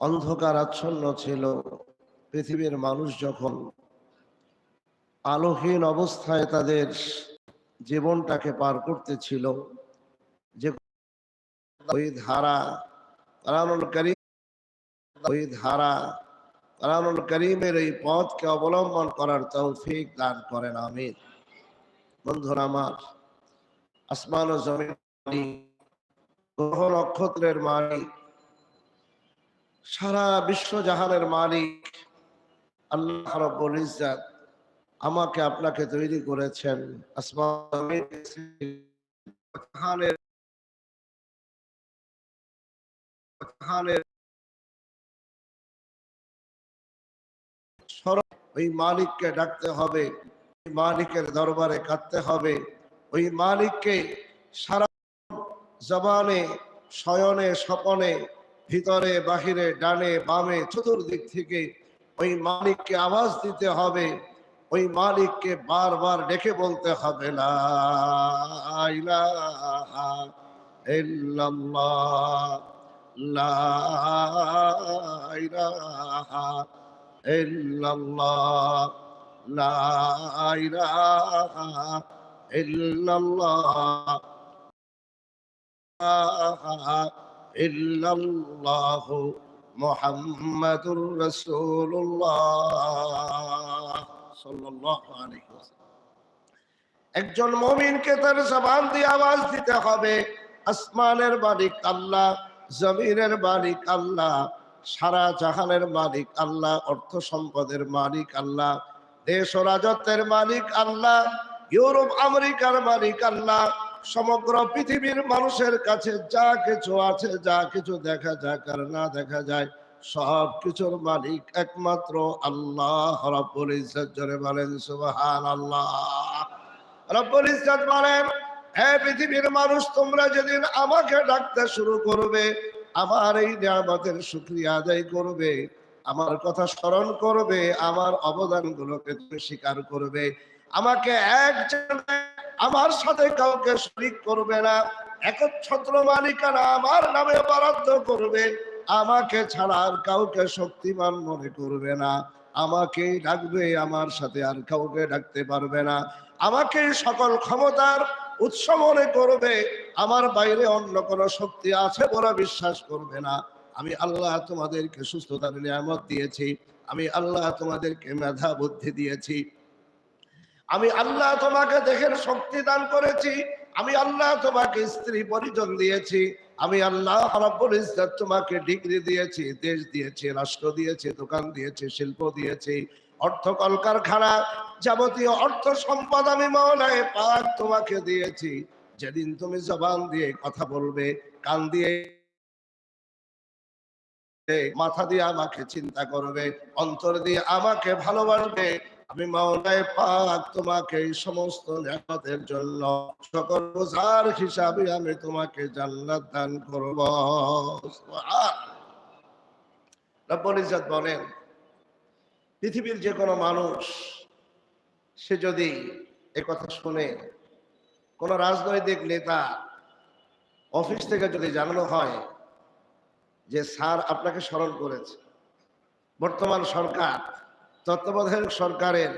অন্ধকার আচ্ছন্ন ছিল। পৃথিবীর মানুষ যখন আলোহীন অবস্থায় তাদের জীবনটাকে পার করতেছিল, যে ওই ধারা তারানুল করিম, ওই ধারা তারানুল করিমের এই পথকে অবলম্বন করার তৌফিক দান করেন আমির বন্ধুরা আমার, আসমান ও জমিন, গ্রহ নক্ষত্রের মালিক সারা বিশ্ব জাহানের মালিক আল্লাহ রব্বুল ইজ্জাত আমাকে আপনাকে তৈরি করেছেন। আসমান জমিন জাহানের জাহানের স্মরণ ওই মালিককে ডাকতে হবে মালিকের দরবারে কাঁদতে হবে, ওই মালিককে সারা জবানে, শয়নে, স্বপনে ভিতরে, বাহিরে, ডানে, বামে, চতুর্দিক থেকে ওই মালিককে আওয়াজ দিতে হবে। ওই মালিককে বারবার ডেকে বলতে হবে ইলাহা ইল্লাল্লাহ ইল্লাল্লাহ মুহাম্মাদুর রাসূলুল্লাহ একজন মুমিনকে তার জবান দিয়ে আওয়াজ দিতে হবে, আসমানের মালিক আল্লাহ, জমিনের মালিক আল্লাহ, সারা জাহানের মালিক আল্লাহ, অর্থ সম্পদের মালিক আল্লাহ, দেশ ও রাজত্বের মালিক আল্লাহ, ইউরোপ, আমেরিকার মালিক আল্লাহ সমগ্র পৃথিবীর মানুষের কাছে যা কিছু আছে, যা কিছু দেখা যায়, আর না দেখা যায়, সব কিছুর মালিক একমাত্র আল্লাহ রব্বুল ইজ্জত। জোরে বলেন সুবহান আল্লাহ রব্বুল ইজ্জত বলেন, হে পৃথিবীর মানুষ, তোমরা যেদিন আমাকে ডাকতে শুরু করবে, আমার এই নিয়ামতের শুক্রিয়া আদায় করবে, আমার কথা স্মরণ করবে, আমার অবদানগুলোকে তুমি স্বীকার করবে, আমাকে এক জায়গায় আমার সাথে কাউকে শরিক করবে না। একচ্ছত্র মালিকানা আমার নামে বরাদ্দ করবে। আমাকে ছাড়া আর কাউকে শক্তিমান মনে করবে না। আমাকেই ডাকবে, আমার সাথে আর কাউকে ডাকতে পারবে না। আমাকে সকল ক্ষমতার উৎস মনে করবে। আমার বাইরে অন্য কোনো শক্তি আছে বলে বিশ্বাস করবে না। আমি আল্লাহ তোমাদেরকে সুস্থতার নিয়ামত দিয়েছি। আমি আল্লাহ তোমাদেরকে মেধা বুদ্ধি দিয়েছি। আমি আল্লাহ তোমাকে দেখের শক্তি দান করেছি, আমি আল্লাহ তোমাকে স্ত্রী পরিজন দিয়েছি, আমি আল্লাহ তোমাকে ডিগ্রি দিয়েছি, দেশ দিয়েছি, রাষ্ট্র দিয়েছি, দোকান দিয়েছি, শিল্প দিয়েছি, অর্থ কলকারখানা যাবতীয় অর্থ সম্পদ আমি মৌলায় পাক তোমাকে দিয়েছি। যেদিন তুমি জবান দিয়ে কথা বলবে, কান দিয়ে মাথা দিয়ে আমাকে চিন্তা করবে, অন্তর দিয়ে আমাকে ভালোবাসবে আমি মাওলায় পাক তোমাকে এই সমস্ত নিয়ামতের জন্য সকল বোঝার হিসাবে আমি তোমাকে জান্নাত দান করব। রব্বুল ইজ্জত বলেন, পৃথিবীর যে কোনো মানুষ, সে যদি এ কথা শুনে কোন রাজনৈতিক নেতা অফিস থেকে যদি জানানো হয় যে, স্যার, আপনাকে স্মরণ করেছে, বর্তমান সরকার তত্ত্বাবধায়ক সরকারের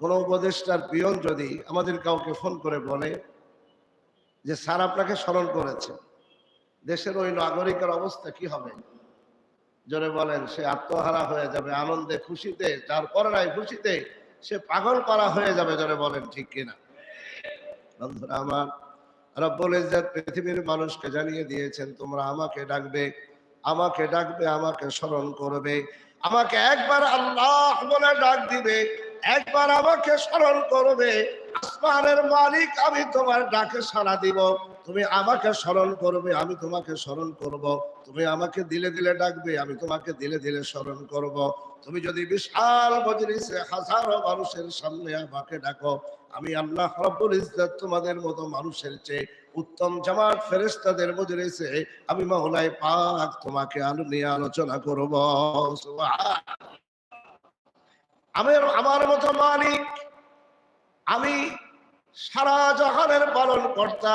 কোনো উপদেষ্টার পিয়ন যদি আমাদের কাউকে ফোন করে বলে যে, স্যার, আপনাকে স্মরণ করেছে, দেশের ওই নাগরিকের অবস্থা কি হবে? জোরে বলেন, সে আত্মহারা হয়ে যাবে, আনন্দে, খুশিতে পরে নাই খুশিতে, সে পাগল পারা হয়ে যাবে, জোরে বলেন, ঠিক কিনা বন্ধুরা আমার, রব্বুল ইজ্জত পৃথিবীর মানুষকে জানিয়ে দিয়েছেন, তোমরা আমাকে ডাকবে আমাকে ডাকবে, আমাকে স্মরণ করবে। আমাকে একবার আল্লাহ বলে ডাক দিবে, একবার আমাকে স্মরণ করবে, আসমানের মালিক আমি তোমার ডাকে সাড়া দিব। তুমি আমাকে স্মরণ করবে, আমি তোমাকে স্মরণ করব। তুমি আমাকে দিলে দিলে ডাকবে, আমি তোমাকে দিলে দিলে স্মরণ করব। তুমি যদি বিশাল মজলিসে হাজারো মানুষের সামনে আমাকে ডাকো, আমি আল্লাহ রব্বুল ইজ্জত তোমাদের মতো মানুষের চেয়ে উত্তম জামাত ফেরেস্তাদের মজলিসে আমি মাওলাই পাক তোমাকে আলো নিয়ে আলোচনা করব। আমি আমার মতো মালিক, আমি সারা জাহানের পালন কর্তা,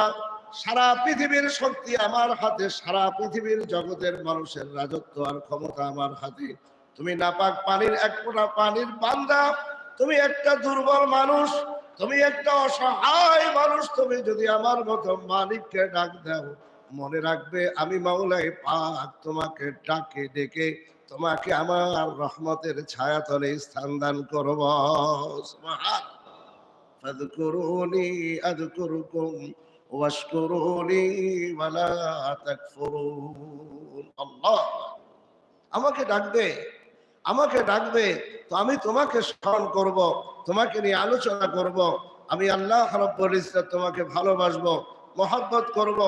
সারা পৃথিবীর শক্তি আমার হাতে, সারা পৃথিবীর জগতের মানুষের রাজত্ব আর ক্ষমতা আমার হাতে। তুমি নাপাক পানির এক পানির বান্দা, তুমি একটা দুর্বল মানুষ তুমি একটা অসহায় মানুষ, তুমি যদি আমার মতো মালিককে ডাক দাও, মনে রাখবে আমি মাওলাই পাক তোমাকে ডাকে ডেকে তোমাকে আমার রহমতের ছায়া তলে স্থান দান করব। ফাযকুরুনি আযকুরুকুম ওয়াশকুরুনি ওয়ালা তাকফুরুন। আল্লাহ, আমাকে ডাকবে আমাকে ডাকবে। তো আমি তোমাকে স্মরণ করব, তোমাকে নিয়ে আলোচনা করব, আমি আল্লাহ রব্বুল ইজ্জত তোমাকে ভালোবাসবো, মহব্বত করব,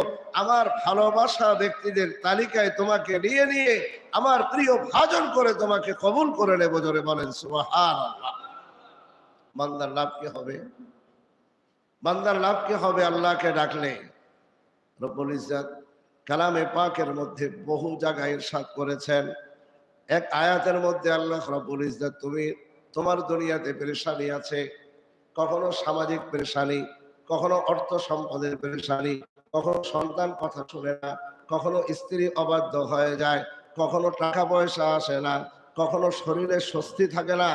আমার ভালোবাসা ব্যক্তিদের তালিকায় তোমাকে নিয়ে নিয়ে আমার প্রিয় ভাজন করে তোমাকে কবুল করে নেব জোরে বলেন বান্দার লাভ কি হবে? বান্দার লাভ কি হবে আল্লাহকে ডাকলে? রব্বুল ইজ্জত কালামে পাকের মধ্যে বহু জায়গায় ইরশাদ করেছেন। এক আয়াতের মধ্যে আল্লাহ রব্বুল ইজ্জত, তুমি তোমার দুনিয়াতে পেরেশানি আছে, কখনো সামাজিক পেরেশানি, কখনো অর্থ সম্পদের পেরেশানি, কখনো সন্তান কথা শুনে না, কখনো স্ত্রী অবাধ্য হয়ে যায়, কখনো টাকা পয়সা আসে না, কখনো শরীরে স্বস্তি থাকে না,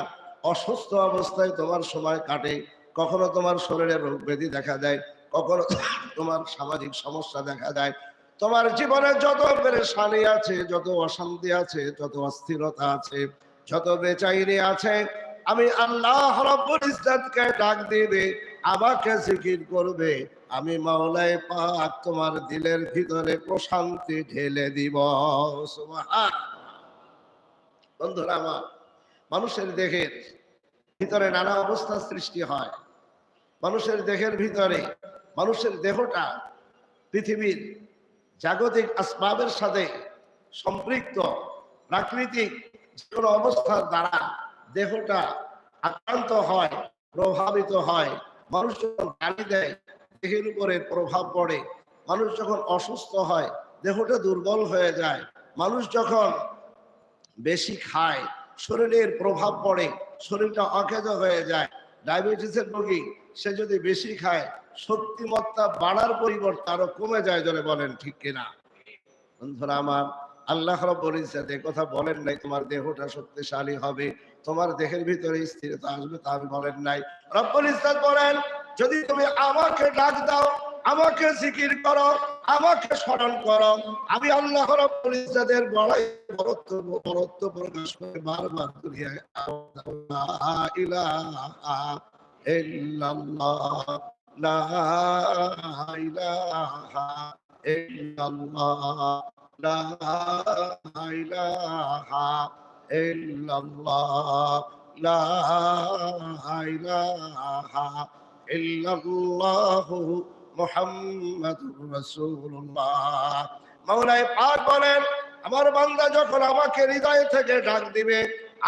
অসুস্থ অবস্থায় তোমার সময় কাটে, কখনো তোমার শরীরে রোগ ব্যাধি দেখা দেয়, কখনো তোমার সামাজিক সমস্যা দেখা দেয় তোমার জীবনে যত পেরেশানি আছে, যত অশান্তি আছে, যত অস্থিরতা আছে, যত বেচাইনি আছে, আমি আল্লাহ রব্বুল ডাক দিবে, আমাকে জিকির করবে, আমি মাওলায় পাক তোমার দিলের ভিতরে প্রশান্তি ঢেলে দিব। বন্ধুরা আমার, মানুষের দেহের ভিতরে নানা অবস্থা সৃষ্টি হয়। মানুষের দেহের ভিতরে, মানুষের দেহটা পৃথিবীর জাগতিক আসবাবের সাথে সম্পৃক্ত প্রাকৃতিক যে কোনো অবস্থার দ্বারা দেহটা আক্রান্ত হয়, প্রভাবিত হয়, মানুষ যখন গালি দেয়, দেহের উপরে প্রভাব পড়ে, মানুষ যখন অসুস্থ হয়, দেহটা দুর্বল হয়ে যায়, মানুষ যখন বেশি খায়, শরীরের প্রভাব পড়ে, শরীরটা অকেজ হয়ে যায় ডায়াবেটিসের রোগী, সে যদি বেশি খায়, শক্তিমত্তা বাড়ার পরিবর্তে আরও কমে যায় জলে বলেন ঠিক কিনা? বন্ধুরা আমার, আল্লাহ রব্বুল ইজ্জত কথা বলেন নাই, তোমার দেহটা শক্তিশালী হবে, তোমার দেহের ভিতরে স্থিরতা আসবে তা আমি বলেন নাই। রব্বুল ইজ্জত বলেন, যদি তুমি আমাকে ডাক দাও আমাকে জিকির করো, আমাকে স্মরণ করো। আমি আল্লাহ রব্বুল ইজ্জতের বরত্ব প্রকাশ করে বারবার ইলাহা ইল্লাল্লাহ মুহাম্মাদুর রাসূলুল্লাহ। মাওলানা পাক বলেন, আমার বান্দা যখন আমাকে হৃদয় থেকে ডাক দিবে,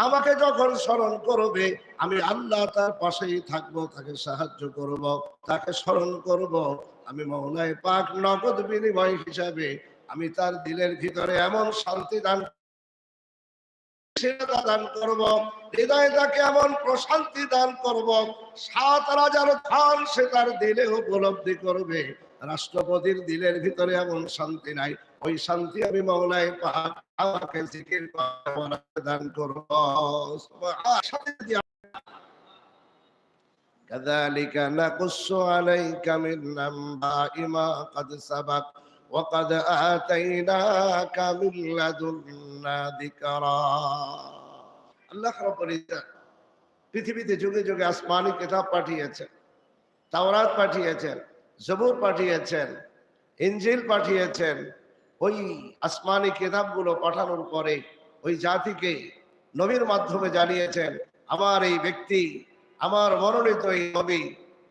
আমাকে যখন স্মরণ করবে, আমি আল্লাহ তার পাশেই থাকব, তাকে সাহায্য করব, তাকে স্মরণ করব। আমি মৌলায় পাক নগদ বিনিময় হিসাবে আমি তার দিলের ভিতরে এমন শান্তি দান সেটা দান করব হৃদয়ে তাকে এমন প্রশান্তি দান করব সাত রাজার খান সে তার দিলে উপলব্ধি করবে রাষ্ট্রপতির দিলের ভিতরে এমন শান্তি নাই ওই শান্তি আমি মৌলায় পাক আমাকে জিকির করার দান করব শান্তি দিয়ে كذلك نقص عليك من أنباء ما قد سبق وقد آتيناك من لدنا ذكرا আল্লাহ রাব্বুল ইজ্জত পৃথিবীতে যুগে যুগে আসমানি কিতাব পাঠিয়েছেন তাওরাত পাঠিয়েছেন জবুর পাঠিয়েছেন ইনজিল পাঠিয়েছেন ওই আসমানি কিতাবগুলো পাঠানোর পরে ওই জাতিকে নবীর মাধ্যমে জানিয়েছেন আমার এই ব্যক্তি আমার মনোনীত এই নবী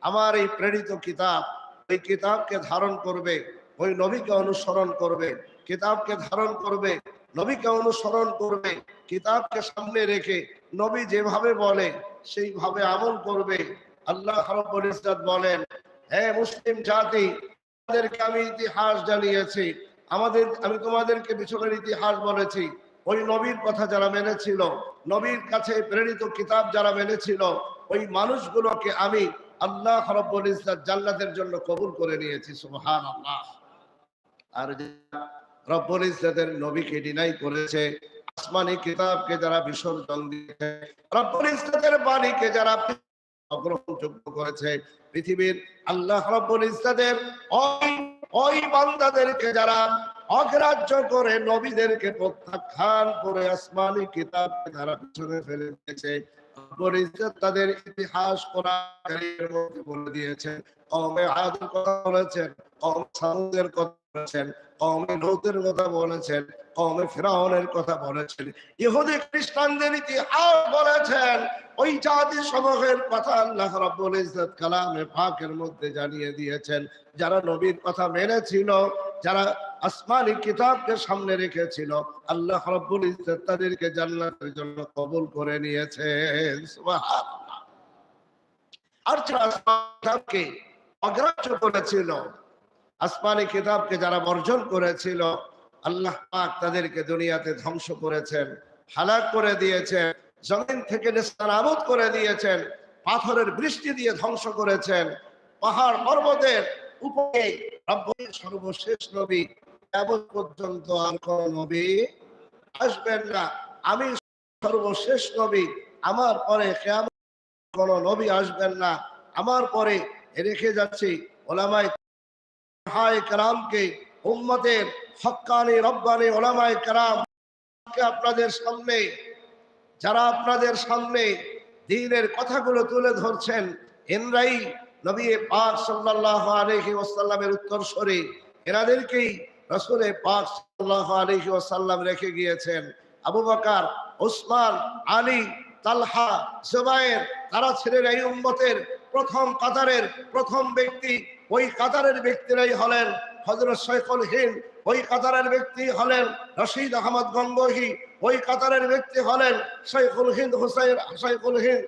আমার এই প্রেরিত কিতাব ওই কিতাবকে ধারণ করবে ওই নবীকে অনুসরণ করবে, কিতাবকে ধারণ করবে, নবীকে অনুসরণ করবে, কিতাবকে সামনে রেখে নবী যেভাবে বলে, সেইভাবে আমল করবে। আল্লাহ বলেন, হে মুসলিম জাতি, তোমাদেরকে আমি ইতিহাস জানিয়েছি। আমাদের, আমি তোমাদেরকে পিছনের ইতিহাস বলেছি। ওই নবীর কথা যারা মেনেছিল, নবীর কাছে প্রেরিত কিতাব যারা মেনেছিল, ওই মানুষগুলোকে আমি আল্লাহ রব্বুল ইজ্জত জান্নাতের জন্য কবুল করে নিয়েছি, সুবহানাল্লাহ। আর রব্বুল ইজ্জতের নবীকে ডিনাই করেছে, আসমানি কিতাবকে যারা বিসর্জন দিয়েছে, রব্বুল ইজ্জতের বাণীকে যারা অগ্রহণযোগ্য করেছে, পৃথিবীর আল্লাহ রব্বুল ইজ্জতের ওই ওই বান্দাদেরকে যারা অগ্রাহ্য করে নবীদেরকে প্রত্যাখ্যান করে আসমানি কিতাবকে যারা পিছনে ফেলে দিয়েছে তাদের ইতিহাস মধ্যে বলে দিয়েছেন কওমে আদের কথা বলেছেন, কওম সামুদের কথা বলেছেন, কওমে লূতের কথা বলেছেন, কওমে ফিরাউনের কথা বলেছেন, ইহুদি খ্রিস্টানদের ইতিহাস বলেছেন, ওই জাতি সমূহের কথা আল্লাহ রাব্বুল ইজ্জত কালামে পাকের মধ্যে জানিয়ে দিয়েছেন, যারা নবীর কথা মেনেছিল, যারা আসমানি কিতাবকে সামনে রেখেছিল, আল্লাহ রাব্বুল ইজ্জত তাদেরকে জান্নাতের জন্য কবুল করে নিয়েছেন, সুবহানাল্লাহ। আর যারা আসমানি কিতাবকে অগ্রাহ্য করেছিল আসমানি কিতাবকে যারা বর্জন করেছিল, আল্লাহ পাক তাদেরকে দুনিয়াতে ধ্বংস করেছেন, হালাক করে দিয়েছেন, জমিন থেকে নেস্তানাবুদ করে দিয়েছেন, পাথরের বৃষ্টি দিয়ে ধ্বংস করেছেন, পাহাড় পর্বতের উপরে সর্বশেষ নবী কেবল পর্যন্ত আর কোন নবী আসবেন না। আমি সর্বশেষ নবী, আমার পরে কেমন কোন নবী আসবেন না। আমার পরে রেখে যাচ্ছি ওলামাই আপনাদের সামনে, যারা আপনাদের সামনে দিনের কথাগুলো তুলে ধরছেন, এনরাই নবী পাক সাল্লাল্লাহু আলাইহি ওয়াসাল্লামের উত্তরসূরি। এনাদেরকেই রাসূলে পাক সাল্লাল্লাহু আলাইহি ওয়াসাল্লাম রেখে গিয়েছেন। আবু বকর ওসমান আলী, তালহা জুবায়ের তারা ছিলেন এই উম্মতের প্রথম কাতারের প্রথম ব্যক্তি। ওই কাতারের ব্যক্তিরাই হলেন হজরত শৈখুল হিন্দ, ওই কাতারের ব্যক্তি হলেন রশিদ আহমদ গঙ্গোহী, ওই কাতারের ব্যক্তি হলেন শৈখুল হিন্দ হুসাইন শৈখুল হিন্দ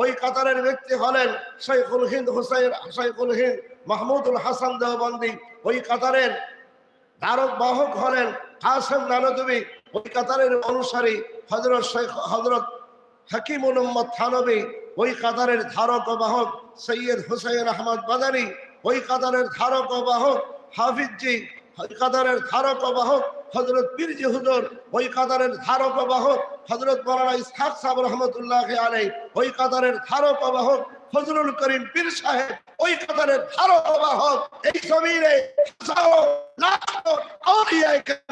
ওই কাতারের ব্যক্তি হলেন শৈখুল হিন্দ হুসাইন শৈখুল হিন্দ মাহমুদুল হাসান দেওবন্দি, ওই কাতারের ধারক বাহক হলেন কাসেম নানদবী, ওই কাতারের অনুসারী হজরত শেখ হজরত হাকিমুল উম্মদ থানবী, ওই কাতারের ধারক বাহক সৈয়দ হুসাইন আহমদ বাদানি ওই কাতারের ধারক বাহক হাফিজজি ওই কাতারের ধারক বাহক হজরত পীরজি হুজুর, ওই কাতারের ধারক বাহক হজরত মৌলানা ইসহাক সাহেব রহমতুল্লাহ আলাই ওই কাতারের ধারক বাহক ফজলুল করিম পীর সাহেব, ওই কাতারের ধারক বাহক এই জমিনে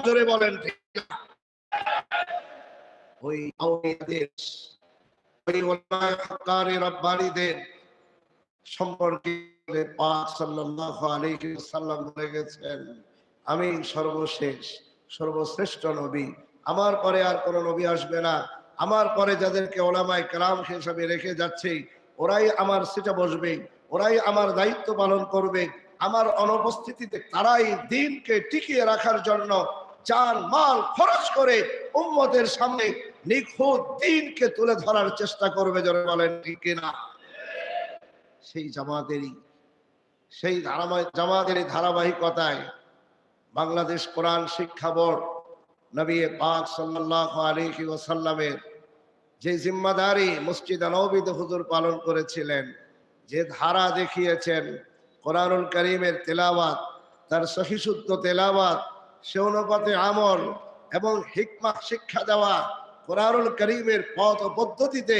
ধরে বলেন সম্পর্কে পাক সাল্লাল্লাহু আলাইহি ওয়াসাল্লাম বলে গেছেন, আমি সর্বশেষ, সর্বশ্রেষ্ঠ নবী। আমার পরে আর কোনো নবী আসবে না। আমার পরে যাদেরকে ওলামায় কালাম হিসাবে রেখে যাচ্ছে, ওরাই আমার সিটে বসবে, ওরাই আমার দায়িত্ব পালন করবে। আমার অনুপস্থিতিতে তারাই দিনকে টিকিয়ে রাখার জন্য যান মাল খরচ করে উম্মতের সামনে নিখুঁত দিনকে তুলে ধরার চেষ্টা করবে যারা বলেন ঠিক না সেই জামাতেরই সেই ধারাবাহিক, জামাতের এই ধারাবাহিকতায় বাংলাদেশ কোরআন শিক্ষা বোর্ড, নবী পাক সাল্লাল্লাহু আলাইহি ওয়াসাল্লামের যে জিম্মাদারি মসজিদ নবীতে হুজুর পালন করেছিলেন, যে ধারা দেখিয়েছেন কোরআনুল করিমের তেলাওয়াত, তার সহিশুদ্ধ তেলাওয়াত, সে অনুপাতে আমল এবং হিকমা, শিক্ষা দেওয়া, কোরআনুল করিমের পথ পদ্ধতিতে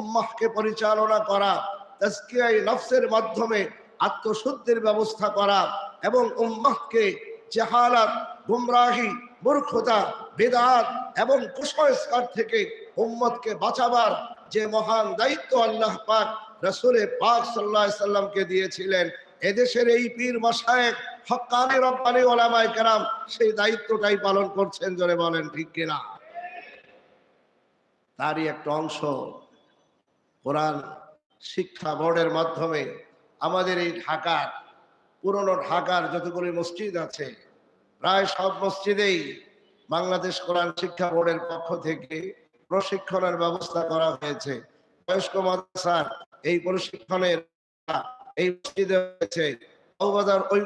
উম্মাহকে পরিচালনা করা, তাজকিয়াই নফসের মাধ্যমে আত্মশুদ্ধির ব্যবস্থা করা এবং উম্মাহকে জাহালাত, গুমরাহি, মূর্খতা, বেদাত এবং কুসংস্কার থেকে উম্মতকে বাঁচাবার যে মহান দায়িত্ব আল্লাহ পাক রসুলে পাক সাল্লাহ সাল্লামকে দিয়েছিলেন, এদেশের এই পীর মশায়েক হক্কানি রব্বানি ওলামায় কেরাম সেই দায়িত্বটাই পালন করছেন জোরে বলেন ঠিক কিনা? তারই একটা অংশ কোরআন শিক্ষা বোর্ডের মাধ্যমে আমাদের এই ঢাকার, পুরনো ঢাকার যতগুলি মসজিদ আছে, প্রায় সব মসজিদেই বাংলাদেশ কোরআন শিক্ষা বোর্ডের পক্ষ থেকে প্রশিক্ষণের ব্যবস্থা করা হয়েছে। বয়স্ক মাদ্রাসার এই প্রশিক্ষণের এই মসজিদে হয়েছে। ওই